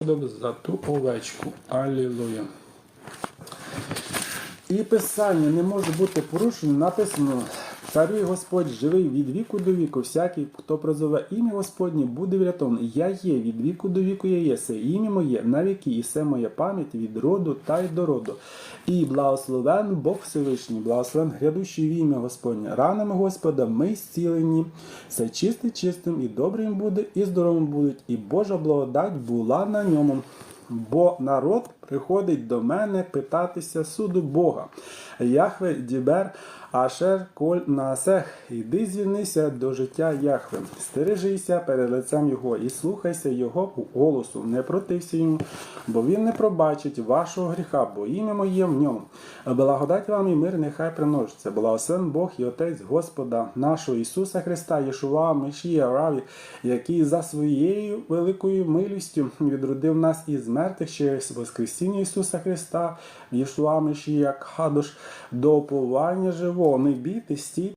За ту овечку. Алілуя. І писання не може бути порушено. Написано: Царюй Господь живий від віку до віку. Всякий, хто призове ім'я Господнє, буде врятований. Я є від віку до віку, я є. Це ім'я моє на віки, і все моя пам'ять від роду та й до роду. І благословен Бог Всевишній, благословен грядущий в ім'я Господнє. Ранами Господа ми зцілені. Все чисте, чистим і добрим буде, і здоровим будуть. І Божа благодать була на ньому. Бо народ приходить до мене питатися суду Бога. Яхве Дібер, Ашер Коль Наасех, іди звільнися до життя Яхве, стережися перед лицем Його і слухайся Його голосу, не протився йому, бо він не пробачить вашого гріха, бо ім'я моє в ньому. Благодать вам і мир нехай примножиться. Благословен Бог і Отець Господа нашого Ісуса Христа, Єшуа Мешія Раві, який за своєю великою милістю відродив нас із мертвих через Воскресіння Ісуса Христа, Єшуа як Кадош, до оповання живого. Не бійтесь, стійте